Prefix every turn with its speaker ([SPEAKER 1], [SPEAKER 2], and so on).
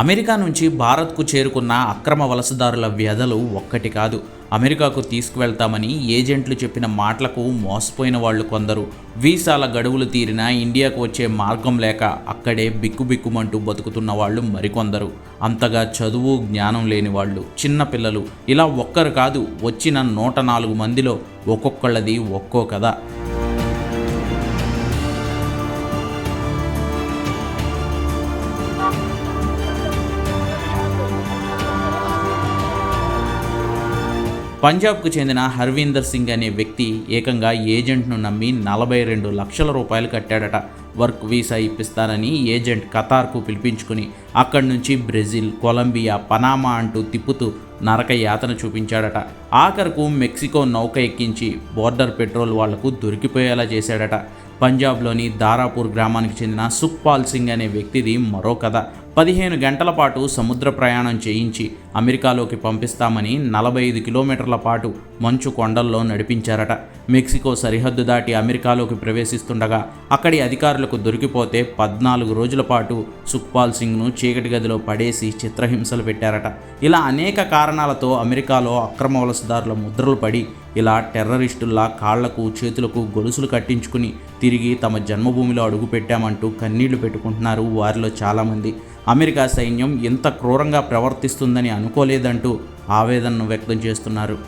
[SPEAKER 1] America నుంచి భారత్కు చేరుకున్న అక్రమ వలసదారుల వ్యధలు ఒక్కటి కాదు. అమెరికాకు తీసుకువెళ్తామని ఏజెంట్లు చెప్పిన మాటలకు మోసపోయిన వాళ్ళు కొందరు. వీసాల గడువులు తీరినా ఇండియాకు వచ్చే మార్గం లేక అక్కడే బిక్కుబిక్కుమంటూ బతుకుతున్న వాళ్ళు మరికొందరు. అంతగా చదువు జ్ఞానం లేని వాళ్ళు చిన్నపిల్లలు ఇలా ఒక్కరు కాదు వచ్చిన నూట నాలుగు మందిలో ఒక్కొక్కళ్ళది ఒక్కో కథ. పంజాబ్కు చెందిన హర్వీందర్ సింగ్ అనే వ్యక్తి ఏకంగా ఏజెంట్ను నమ్మి నలభై రెండు లక్షల రూపాయలు కట్టాడట. వర్క్ వీసా ఇప్పిస్తానని ఏజెంట్ కతార్కు పిలిపించుకుని అక్కడి నుంచి బ్రెజిల్ కొలంబియా పనామా అంటూ తిప్పుతూ నరక యాతన చూపించాడట. ఆఖరకు మెక్సికో నౌక ఎక్కించి బోర్డర్ పెట్రోల్ వాళ్ళకు దొరికిపోయేలా చేశాడట. పంజాబ్లోని దారాపూర్ గ్రామానికి చెందిన సుఖ్పాల్ సింగ్ అనే వ్యక్తిది మరో కథ. పదిహేను గంటల పాటు సముద్ర ప్రయాణం చేయించి అమెరికాలోకి పంపిస్తామని నలభై ఐదు కిలోమీటర్ల పాటు మంచు కొండల్లో నడిపించారట. మెక్సికో సరిహద్దు దాటి అమెరికాలోకి ప్రవేశిస్తుండగా అక్కడి అధికారులకు దొరికిపోతే పద్నాలుగు రోజుల పాటు సుఖ్పాల్ సింగ్ను చీకటి గదిలో పడేసి చిత్రహింసలు పెట్టారట. ఇలా అనేక కారణాలతో అమెరికాలో అక్రమ వలసదారుల ముద్రలు పడి ఇలా టెర్రరిస్టుల్లా కాళ్ళకు చేతులకు గొలుసులు కట్టించుకుని తిరిగి తమ జన్మభూమిలో అడుగుపెట్టామంటూ కన్నీళ్ళు పెట్టుకుంటున్నారు వారిలో చాలామంది. అమెరికా సైన్యం ఇంత క్రూరంగా ప్రవర్తిస్తుందని అనుకోలేదంటూ ఆవేదనను వ్యక్తం చేస్తున్నారు.